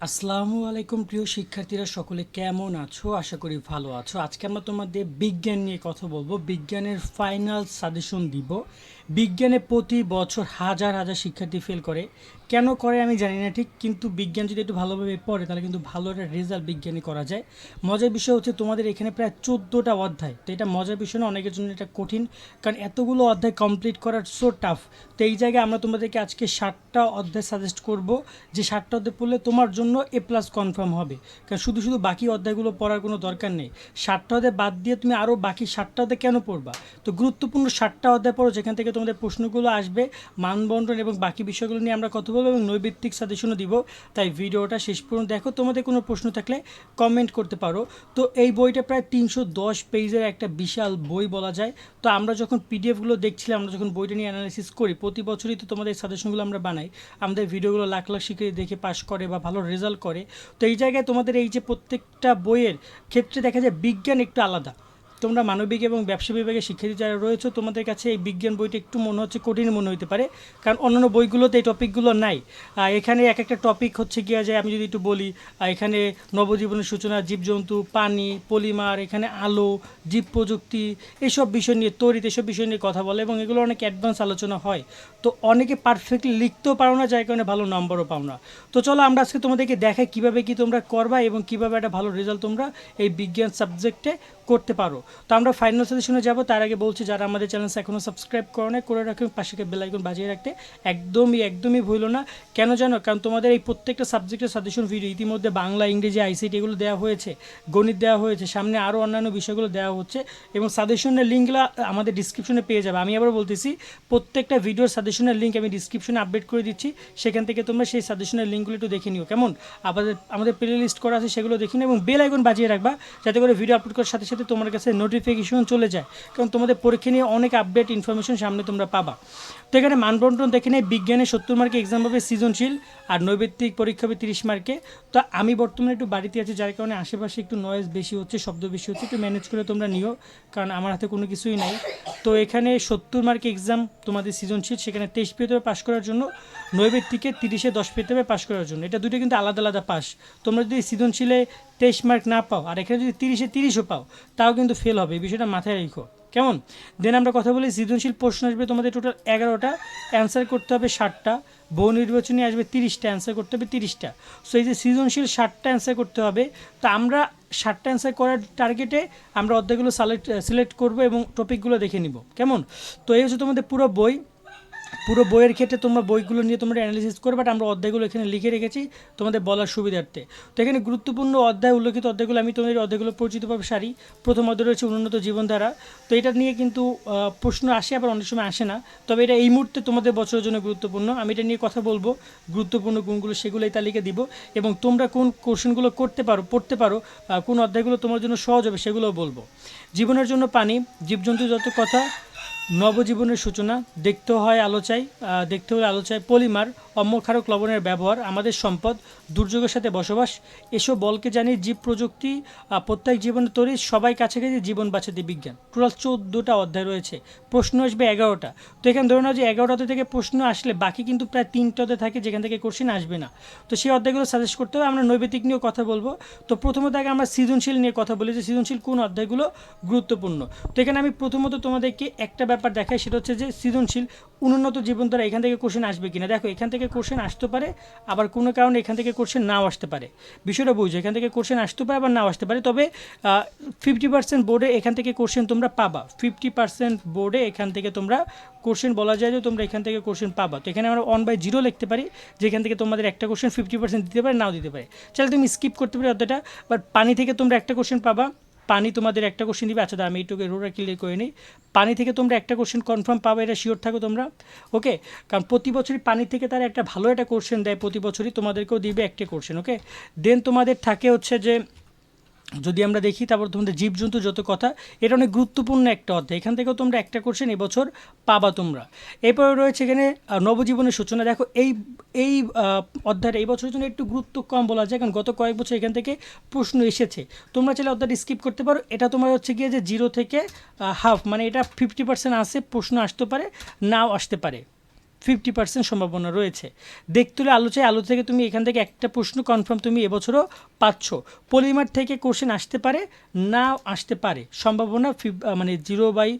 আসসালামু আলাইকুম, প্রিয় শিক্ষার্থীরা, সকলে কেমন আছো? আশা করি ভালো আছো। আজকে আমরা তোমাদের বিজ্ঞান নিয়ে কথা বলব। বিজ্ঞানের ফাইনাল সাজেশন দিব। বিজ্ঞানে প্রতি বছর হাজার হাজার শিক্ষার্থী ফেল করে। কেন করে আমি জানি না ঠিক, কিন্তু বিজ্ঞান যদি একটু ভালোভাবে পড়ে, তাহলে কিন্তু ভালো একটা রেজাল্ট বিজ্ঞানে করা যায়। মজার বিষয় হচ্ছে তোমাদের এখানে প্রায় চোদ্দোটা অধ্যায়। তো এটা মজার বিষয় না, অনেকের জন্য এটা কঠিন, কারণ এতগুলো অধ্যায় কমপ্লিট করার সো টাফ তো এই জায়গায় আমরা তোমাদেরকে আজকে ষাটটা অধ্যায় সাজেস্ট করব। যে ষাটটা অধ্যায় পড়লে তোমার জন্য এ প্লাস কনফার্ম হবে। কারণ শুধু শুধু বাকি অধ্যায়গুলো পড়ার কোনো দরকার নেই। ষাটটা অধ্যায় বাদ দিয়ে তুমি আরও বাকি ষাটটা অধ্যায় কেন পড়বা? তো গুরুত্বপূর্ণ ষাটটা অধ্যায় পড়ো, যেখান থেকে তোমাদের প্রশ্নগুলো আসবে মানবন্টন এবং বাকি বিষয়গুলো নিয়ে আমরা কথা বলব এবং নৈবিত্তিক সাজেশনও দিব। তাই ভিডিওটা শেষ পর্যন্ত দেখো। তোমাদের কোনো প্রশ্ন থাকলে কমেন্ট করতে পারো। তো এই বইটা প্রায় তিনশো দশ পেজের একটা বিশাল বই বলা যায়। তো আমরা যখন পিডিএফগুলো দেখছিলাম, আমরা যখন বইটা নিয়ে অ্যানালিসিস করি, প্রতি বছরই তো তোমাদের সাজেশনগুলো আমরা বানাই। আমাদের ভিডিওগুলো লাখ লাখ শিক্ষার্থী দেখে পাশ করে বা ভালো রেজাল্ট করে। তো এই জায়গায় তোমাদের এই যে প্রত্যেকটা বইয়ের ক্ষেত্রে দেখা যায় বিজ্ঞান একটু আলাদা। তোমরা মানবিক এবং ব্যবসা বিভাগে শিক্ষার্থী যারা রয়েছে, তোমাদের কাছে এই বিজ্ঞান বইটা একটু মনে হচ্ছে কঠিন মনে হতে পারে। কারণ অন্যান্য বইগুলোতে এই টপিকগুলো নাই। এখানে এক একটা টপিক হচ্ছে গিয়ে যে আমি যদি একটু বলি এখানে নবজীবনের সূচনা, জীবজন্তু পানি পলিমার, এখানে আলো, জীব প্রযুক্তি, এসব বিষয় নিয়ে তৈরিতে এসব বিষয় নিয়ে কথা বলে এবং এগুলো অনেক অ্যাডভান্স আলোচনা হয়। তো অনেকে পারফেক্টলি লিখতেও পারো না, যার কারণে ভালো নম্বরও পাও না। তো চলো আমরা আজকে তোমাদেরকে দেখাই কীভাবে কি তোমরা করবা এবং কীভাবে একটা ভালো রেজাল্ট তোমরা এই বিজ্ঞান সাবজেক্টে করতে পারো। তো আমরা ফাইনাল সাজেশনে যাব। তার আগে বলছি, যারা আমাদের চ্যানেল এখনও সাবস্ক্রাইব করো না করে রাখুন পাশে বেল আইকন বাজিয়ে রাখতে। একদমই একদমই ভুলো না। কেন জানো? কারণ তোমাদের এই প্রত্যেকটা সাবজেক্টের সাজেশন ভিডিও ইতিমধ্যে বাংলা, ইংরেজি আইসিটি এগুলো দেওয়া হয়েছে, গণিত দেওয়া হয়েছে, সামনে আরও অন্যান্য বিষয়গুলো দেওয়া হচ্ছে এবং সাজেশনের লিঙ্কগুলো আমাদের ডিসক্রিপশনে পেয়ে যাবে। আমি আবার বলতেছি, প্রত্যেকটা ভিডিওর সাজেশনের লিঙ্ক আমি ডিসক্রিপশনে আপডেট করে দিচ্ছি। সেখান থেকে তোমরা সেই সাজেশনের লিঙ্কগুলো একটু দেখে নিও। কেমন? আমাদের আমাদের প্লে লিস্ট করা আছে, সেগুলো দেখে নিও এবং বেল আইকন বাজিয়ে রাখবা। যাতে করে ভিডিও আপলোড করার সাথে সাথে তোমার কাছে নোটিফিকেশন চলে যায়। কারণ তোমাদের পরীক্ষা নিয়ে অনেক আপডেট ইনফরমেশন সামনে তোমরা পাবা। তো এখানে মানবন্টন দেখে নেই বিজ্ঞানে সত্তর মার্কে এক্সাম হবে সৃজনশীল আর নৈবেত্তিক পরীক্ষা হবে তিরিশ মার্কে তো আমি বর্তমানে একটু বাড়িতে আছি, যার কারণে আশেপাশে একটু নয়েজ বেশি হচ্ছে, শব্দ বেশি হচ্ছে, একটু ম্যানেজ করে তোমরা নিও, কারণ আমার হাতে কোনো কিছুই নাই। তো এখানে সত্তর মার্কে এক্সাম তোমাদের সৃজনশীল, সেখানে তেইশ পেতে হবে পাশ করার জন্য, নৈবেত্তিকে তিরিশে দশ পেতে হবে পাশ করার জন্য। এটা দুটো কিন্তু আলাদা আলাদা পাস তোমরা যদি সৃজনশীলে তেইশ মার্ক না পাও, আর এখানে যদি তিরিশে তিরিশও পাও, তাও কিন্তু ফেল হবে, এই বিষয়টা মাথায় রেখো। কেমন? দেন আমরা কথা বলি, সৃজনশীল প্রশ্ন আসবে তোমাদের টোটাল এগারোটা অ্যান্সার করতে হবে ষাটটা, বহু নির্বাচনী আসবে তিরিশটা অ্যান্সার করতে হবে তিরিশটা। সো এই যে সৃজনশীল ষাটটা অ্যান্সার করতে হবে, তো আমরা ষাটটা অ্যান্সার করার টার্গেটে আমরা অর্ধেকগুলো সিলেক্ট সিলেক্ট করব এবং টপিকগুলো দেখে নিব। কেমন? তো এই হচ্ছে তোমাদের পুরো বই। পুরো বইয়ের ক্ষেত্রে তোমরা বইগুলো নিয়ে তোমরা অ্যানালিসিস করবে বাট আমরা অধ্যায়গুলো এখানে লিখে রেখেছি তোমাদের বলার সুবিধার্থে। তো এখানে গুরুত্বপূর্ণ অধ্যায়, উল্লেখিত অধ্যায়গুলো আমি তোমাদের অধ্যায়গুলো পরিচিতভাবে সারি। প্রথম অধ্যায় রয়েছে উন্নত জীবনধারা। তো এটা নিয়ে কিন্তু প্রশ্ন আসে, আবার অনেক সময় আসে না। তবে এটা এই মুহূর্তে তোমাদের বছরের জন্য গুরুত্বপূর্ণ। আমি এটা নিয়ে কথা বলব। গুরুত্বপূর্ণ গুণগুলো সেগুলো এই তালিকা দিব। এবং তোমরা কোন কোশ্চেনগুলো করতে পারো, পড়তে পারো কোন অধ্যায়গুলো তোমার জন্য সহজ হবে সেগুলোও বলব। জীবনের জন্য পানি, জীবজন্তু যত কথা নবজীবনের সূচনা দেখতে হয় আলোচায় দেখতে হলে আলোচায় পলিমার অম্লক্ষারক লবণের ব্যবহার, আমাদের সম্পদ, দুর্যোগের সাথে বসবাস এসব বলকে জানি জীব প্রযুক্তি প্রত্যেক জীবনে তৈরি, সবাই কাছাকাছি জীবন বাঁচাতে বিজ্ঞান। টোটাল চোদ্দোটা অধ্যায় রয়েছে, প্রশ্ন আসবে এগারোটা। তো এখানে ধরে নাও যে এগারোটাতে থেকে প্রশ্ন আসলে বাকি কিন্তু প্রায় তিনটাতে থাকে, যেখান থেকে কোশ্চেন আসবে না। তো সেই অধ্যায়গুলো সাজেস্ট করতে হবে, আমরা নৈবেতিক নিয়েও কথা বলব। তো প্রথমত আগে আমরা সৃজনশীল নিয়ে কথা বলি যে সৃজনশীল কোন অধ্যায়গুলো গুরুত্বপূর্ণ। তো এখানে আমি প্রথমত তোমাদেরকে একটা ব্যাপার দেখায় সেটা হচ্ছে যে সৃজনশীল উন্নত জীবন দ্বারা এখান থেকে কোশ্চেন আসবে কিনা। দেখো, এখান থেকে কোশ্চেন আসতে পারে, আবার কোনো কারণে এখান থেকে কোশ্চেন নাও আসতে পারে। বিষয়টা বুঝো, এখান থেকে কোশ্চেন আসতে পারে, আবার নাও আসতে পারে। তবে ফিফটি পার্সেন্ট বোর্ডে এখান থেকে কোশ্চেন তোমরা পাবা। ফিফটি পার্সেন্ট বোর্ডে এখান থেকে তোমরা কোশ্চেন বলা যায় যে তোমরা এখান থেকে কোশ্চেন পাবা। তো এখানে আমরা ওয়ান বাই জিরো লিখতে পারি, যেখান থেকে তোমাদের একটা কোশ্চেন ফিফটি পার্সেন্ট দিতে পারে, নাও দিতে পারে। চাইলে তুমি স্কিপ করতে পারি অতটা বাট পানি থেকে তোমরা একটা কোশ্চেন পাবা। পানি তোমাদের একটা কোশ্চেন দিবে? আচ্ছা আমি এইটুকু রোরা ক্লিয়ার করে নিই। পানি থেকে তোমরা একটা কোশ্চেন কনফার্ম পাবে, এটা শিওর থাকো তোমরা? ওকে কারণ প্রতি বছরই পানি থেকে তারা একটা ভালো একটা কোশ্চেন দেয়, প্রতি বছরই তোমাদেরকেও দিবে একটা কোশ্চেন ওকে দেন তোমাদের থাকে হচ্ছে যে যদি আমরা দেখি, তারপর তোমাদের জীবজন্তু যত কথা এটা অনেক গুরুত্বপূর্ণ একটা অধ্যায়। এখান থেকেও তোমরা একটা কোশ্চেন এবছর পাবা তোমরা। এরপরে রয়েছে এখানে নবজীবনের সূচনা। দেখো, এই এই অধ্যায়টা এই বছরের জন্য একটু গুরুত্ব কম বলা যায়, কারণ গত কয়েক বছর এখান থেকে প্রশ্ন এসেছে। তোমরা চাইলে অধ্যায়টা স্কিপ করতে পারো। এটা তোমার হচ্ছে গিয়ে যে জিরো থেকে হাফ মানে এটা ফিফটি পার্সেন্ট আসে, প্রশ্ন আসতে পারে, নাও আসতে পারে। ফিফটি পার্সেন্ট সম্ভাবনা রয়েছে। দেখতে হলে আলো চাই, আলো থেকে তুমি এখান থেকে একটা প্রশ্ন কনফার্ম তুমি এবছরও পাচ্ছ। পলিমার থেকে কোশ্চেন আসতে পারে না আসতে পারে। সম্ভাবনা মানে জিরো বাই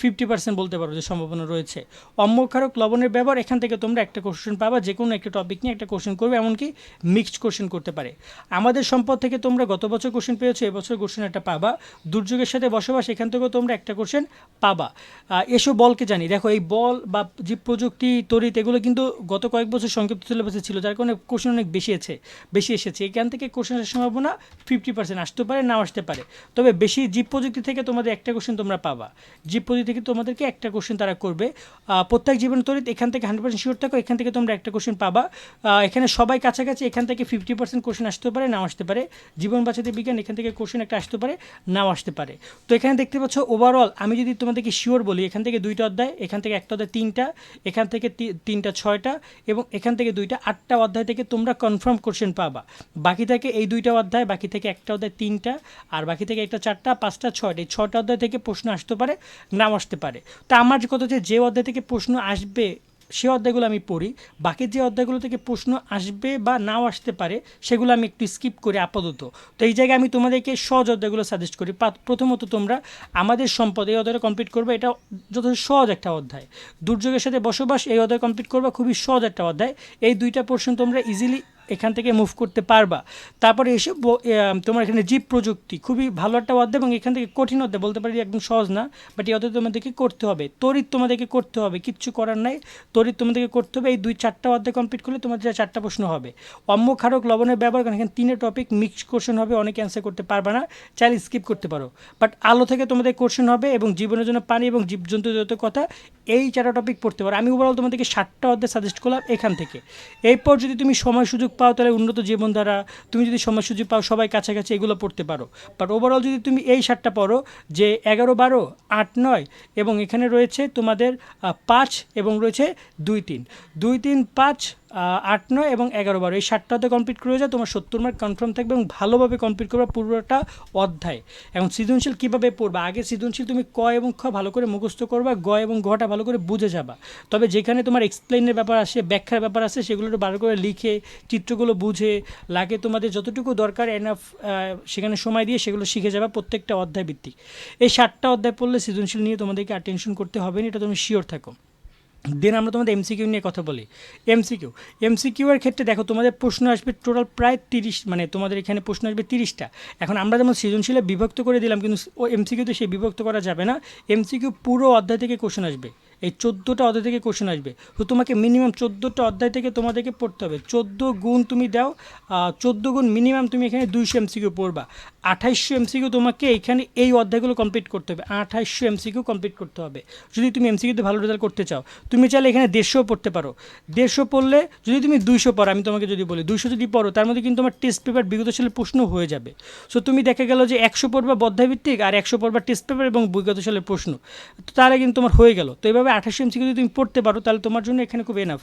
ফিফটি পার্সেন্ট বলতে পারো যে সম্ভাবনা রয়েছে। অম্লক্ষারক লবণের ব্যবহার, এখান থেকে তোমরা একটা কোশ্চেন পাবা যে কোনো একটা টপিক নিয়ে একটা কোশ্চেন করবে, এমনকি মিক্সড কোশ্চেন করতে পারে। আমাদের সম্পদ থেকে তোমরা গত বছর কোশ্চেন পেয়েছ, এবছর কোশ্চেন একটা পাবা। দুর্যোগের সাথে বসবাস, এখান থেকেও তোমরা একটা কোশ্চেন পাবা। এসব বলকে জানি। দেখো, এই বল বা যে প্রযুক্তি তড়িৎ, এগুলো কিন্তু গত কয়েক বছর সংক্ষিপ্ত সিলেবাসে ছিল, যার কারণে কোশ্চেন অনেক বেশি আছে, বেশি এসেছে। এখান থেকে কোশ্চেনের সম্ভাবনা ফিফটি পার্সেন্ট আসতে পারে, নাও আসতে পারে। তবে বেশি জীব প্রযুক্তি থেকে তোমাদের একটা কোশ্চেন তোমরা পাবা। জীব প্রযুক্তি থেকে তোমাদেরকে একটা কোশ্চেন তারা করবে। প্রত্যেক জীবন তড়িৎ এখান থেকে হান্ড্রেড পার্সেন্ট শিওর থাকো, এখান থেকে তোমরা একটা কোশ্চেন পাবা। এখানে সবাই কাছাকাছি, এখান থেকে ফিফটি পার্সেন্ট কোশ্চেন আসতে পারে, নাও আসতে পারে। জীবন বাঁচাতে বিজ্ঞান, এখান থেকে কোশ্চেন একটা আসতে পারে, নাও আসতে পারে। তো এখানে দেখতে পাচ্ছ ওভারঅল আমি যদি তোমাদেরকে শিওর বলি, এখান থেকে দুইটা অধ্যায়, এখান থেকে একটা অধ্যায় তিনটা, এখান থেকে তি- তিনটা, ছয়টা এবং এখান থেকে দুইটা, আটটা অধ্যায় থেকে তোমরা কনফার্ম কোশ্চেন পাবা। বাকি থেকে এই দুইটা অধ্যায়, বাকি থেকে একটা অধ্যায় তিনটা, আর বাকি থেকে একটা চারটা, পাঁচটা, ছয়টা, এই ছটা অধ্যায় থেকে প্রশ্ন আসতে পারে, নাও আসতে পারে। তা আমার কথা হচ্ছে, যে অধ্যায় থেকে প্রশ্ন আসবে সে অধ্যায়গুলো আমি পড়ি। বাকি যে অধ্যায়গুলো থেকে প্রশ্ন আসবে বা নাও আসতে পারে, সেগুলো আমি একটু স্কিপ করি আপাতত। তো এই জায়গায় আমি তোমাদেরকে সহজ অধ্যায়গুলো সাজেস্ট করি। প্রথমত তোমরা আমাদের সম্পদ এই অধ্যায়টা কমপ্লিট করবে। এটা যথেষ্ট সহজ একটা অধ্যায়। দুর্যোগের সাথে বসবাস এই অধ্যায় কমপ্লিট করবে। খুবই সহজ একটা অধ্যায়। এই দুইটা পোর্শন তোমরা ইজিলি এখান থেকে মুভ করতে পারবা। তারপরে এসে তোমার এখানে জীব প্রযুক্তি, খুবই ভালো একটা অধ্যায় এবং এখান থেকে কঠিন অধ্যায়, বলতে পারি একদম সহজ না বাট এই অধ্যায় তোমাদেরকে করতে হবে। তড়িৎ তোমাদেরকে করতে হবে, কিচ্ছু করার নাই। তড়িৎ তোমাদেরকে করতে হবে, এই দুই চারটা অধ্যায় কমপ্লিট করলে তোমাদের যা চারটা প্রশ্ন হবে। অম্ল ক্ষারক, লবণের ব্যবহার, কারণ এখানে তিনটে টপিক মিক্স কোশ্চেন হবে, অনেকে অ্যান্সার করতে পারবে না, চাইলে স্কিপ করতে পারো। বাট আলো থেকে তোমাদের কোশ্চেন হবে এবং জীবনের জন্য পানি এবং জীবজন্তু যত কথা, এই চারটা টপিক পড়তে পারো। আমি ওভারঅল তোমাদেরকে ষাটটা অধ্যায় সাজেস্ট করলাম এখান থেকে। এরপর যদি তুমি সময় সুযোগ পাও, তাহলে উন্নত জীবনধারা তুমি যদি সময় সুযোগ পাও, সবাই কাছাকাছি এগুলো পড়তে পারো। বাট ওভারঅল যদি তুমি এই সাতটা পড়ো, যে এগারো, বারো, আট, নয় এবং এখানে রয়েছে তোমাদের পাঁচ এবং রয়েছে দুই, তিন। দুই, তিন, পাঁচ আট, নয় এবং এগারো, বারো। এই সাতটাতে কমপ্লিট করে যায় তোমার সত্তর মার্ক কনফার্ম থাকবে এবং ভালোভাবে কমপ্লিট করবে পুরোটা অধ্যায়। এখন সৃজনশীল কীভাবে পড়বা? আগে সৃজনশীল তুমি ক এবং খ ভালো করে মুখস্থ করবা, গ এবং ঘটা ভালো করে বুঝে যাবা। তবে যেখানে তোমার এক্সপ্লেনের ব্যাপার আসে, ব্যাখ্যার ব্যাপার আসে, সেগুলো ভালো করে লিখে চিত্রগুলো বুঝে লাগে, তোমাদের যতটুকু দরকার এনাফ সেখানে সময় দিয়ে সেগুলো শিখে যাবে প্রত্যেকটা অধ্যায় ভিত্তিক। এই সাতটা অধ্যায় পড়লে সৃজনশীল নিয়ে তোমাদেরকে আর করতে হবে না, এটা তুমি শিওর থাকো। দেন আমরা তোমাদের এমসিকিউ নিয়ে কথা বলি। এমসিকিউ এমসিকিউ এর ক্ষেত্রে দেখো, তোমাদের প্রশ্ন আসবে টোটাল প্রায় তিরিশ মানে তোমাদের এখানে প্রশ্ন আসবে তিরিশটা। এখন আমরা যেমন সৃজনশীলে বিভক্ত করে দিলাম, কিন্তু ও এমসিকিউতে সেই বিভক্ত করা যাবে না। এমসিকিউ পুরো অধ্যায় থেকে কোশ্চেন আসবে। এই চোদ্দোটা অধ্যায় থেকে কোশ্চেন আসবে। তো তোমাকে মিনিমাম চোদ্দোটা অধ্যায় থেকে তোমাদেরকে পড়তে হবে। চোদ্দ গুণ তুমি দাও চোদ্দ গুণ মিনিমাম তুমি এখানে দুইশো এমসিকিউ পড়বা। আঠাইশশো এমসিকিউ তোমাকে এখানে এই অধ্যায়গুলো কমপ্লিট করতে হবে। আঠাইশশো এমসিকিউ কমপ্লিট করতে হবে। যদি তুমি এমসিকিউতে ভালো রেজাল্ট করতে চাও, তুমি চাইলে এখানে দেড়শো পড়তে পারো। দেড়শো পড়লে যদি তুমি দুইশো পড়ো, আমি তোমাকে যদি বলি, দুইশো যদি পড়ো, তার মধ্যে কিন্তু তোমার টেস্ট পেপার বিগত সালের প্রশ্ন হয়ে যাবে। সো তুমি দেখা গেল যে একশো পড়বা বদ্ধাভিত্তিক আর একশো পড়বা টেস্ট পেপার এবং বিগত সালের প্রশ্ন। তো তাহলে কিন্তু তোমার হয়ে গেল। তো এইভাবে আঠাশশো এমসিকিউ যদি তুমি পড়তে পারো, তাহলে তোমার জন্য এখানে খুব এনাফ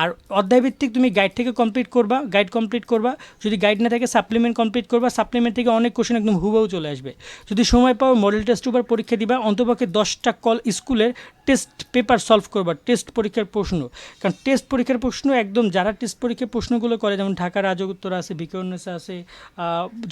আর অধ্যায়ভিত্তিক তুমি গাইড থেকে কমপ্লিট করবা গাইড কমপ্লিট করবা। যদি গাইড না থাকে সাপ্লিমেন্ট কমপ্লিট করবা। সাপ্লিমেন্ট থেকে অনেক কোশ্চেন একদম হুবহু চলে আসবে। যদি সময় পাও মডেল টেস্ট উপর পরীক্ষা দিবা। অন্তপক্ষে দশটা কল স্কুলের টেস্ট পেপার সলভ করবা টেস্ট পরীক্ষার প্রশ্ন। কারণ টেস্ট পরীক্ষার প্রশ্ন একদম যারা টেস্ট পরীক্ষার প্রশ্নগুলো করে, যেমন ঢাকা রাজগুত্তর আছে বিকরণেসা আছে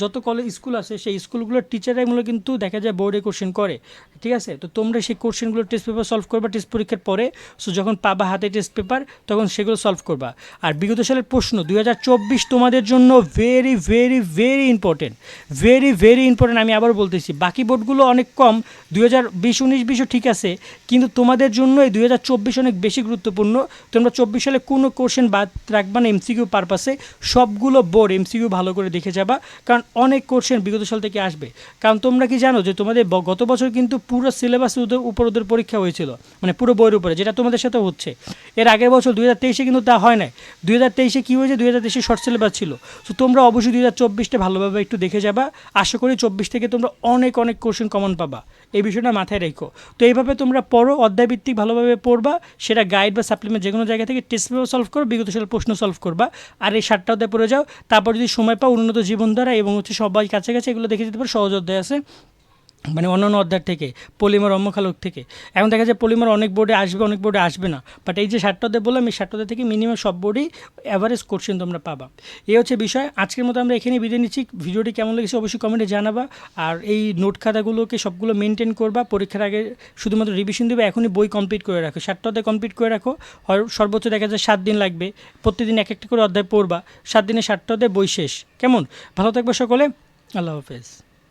যত কলেজ স্কুল আছে, সেই স্কুলগুলোর টিচারগুলো কিন্তু দেখা যায় বোর্ডে কোশ্চেন করে। ঠিক আছে? তো তোমরা সেই কোশ্চেনগুলো টেস্ট পেপার সলভ করবা টেস্ট পরীক্ষার পরে। সো যখন পাবা হাতে টেস্ট পেপার তখন সেগুলো সলভ করবা। আর বিগত সালের প্রশ্ন দু হাজার চব্বিশ তোমাদের জন্য very very very important very very very important আমি আবার বলতেছি, বাকি বোর্ডগুলো অনেক কম দুই হাজার বিশ, উনিশ, বিশও ঠিক আছে, কিন্তু তোমাদের জন্য এই দুই হাজার চব্বিশ অনেক বেশি গুরুত্বপূর্ণ। তোমরা চব্বিশ সালে কোনো কোশ্চেন বাদ রাখবা না এমসিকিউ পারপাসে সবগুলো বোর্ড এমসিকিউ ভালো করে দেখে যাবা, কারণ অনেক কোশ্চেন বিগত সাল থেকে আসবে। কারণ তোমরা কি জানো যে তোমাদের গত বছর কিন্তু পুরো সিলেবাস উপর ওদের পরীক্ষা হয়েছিল মানে পুরো বইয়ের উপরে, যেটা তোমাদের সাথে হচ্ছে। এর আগের বছর দুই হাজার তেইশে কিন্তু তা হয় নাই। দুই হাজার তেইশে কী হয়েছে? দুই হাজার তেইশে শর্ট সিলেবাস ছিল। তো তোমরা অবশ্যই দুই হাজার চব্বিশটা ভালোভাবে একটু দেখে যাবা। আশা করি চব্বিশ থেকে তোমরা অনেক অনেক কোশ্চেন কমন পাবা। এই বিষয়টা মাথায় রেখো। তো এইভাবে তোমরা পড়ো, অধ্যায়ভিত্তিক ভালোভাবে পড়বা, সেটা গাইড বা সাপ্লিমেন্ট যে কোনো জায়গা থেকে টেস্ট পেপার সলভ করো, বিগত সালের প্রশ্ন সলভ করবা, আর এই সাতটা অধ্যায় পড়ে যাও। তারপর যদি সময় পাও, উন্নত জীবনধারা এবং হচ্ছে সবাই কাছাকাছি এগুলো দেখে যেতে পারো, সহজ অধ্যায় আছে। মানে অন্যান্য অধ্যায় থেকে, পলিমার অম্মখালক থেকে। এখন দেখা যায় পলিমার অনেক বোর্ডে আসবে, অনেক বোর্ডে আসবে না। বাট এই যে ষাটটাতে বললাম, এই ষাটটাতে থেকে মিনিমাম সব বোর্ডেই অ্যাভারেজ কোশ্চেন তোমরা পাবা। এই হচ্ছে বিষয়। আজকের মতো আমরা এখানে বিদায় নিচ্ছি। ভিডিওটি কেমন লেগেছে অবশ্যই কমেন্টে জানাবা। আর এই নোট খাতাগুলোকে সবগুলো মেনটেন করবা। পরীক্ষার আগে শুধুমাত্র রিভিশন দেবে। এখনই বই কমপ্লিট করে রাখো। ষাটটাতে কমপ্লিট করে রাখো। সর্বোচ্চ দেখা যায় সাত দিন লাগবে। প্রতিদিন এক একটা করে অধ্যায় পড়বা। সাত দিনে ষাটটাতে বই শেষ। কেমন? ভালো থাকবে সকলে। আল্লাহ হাফেজ।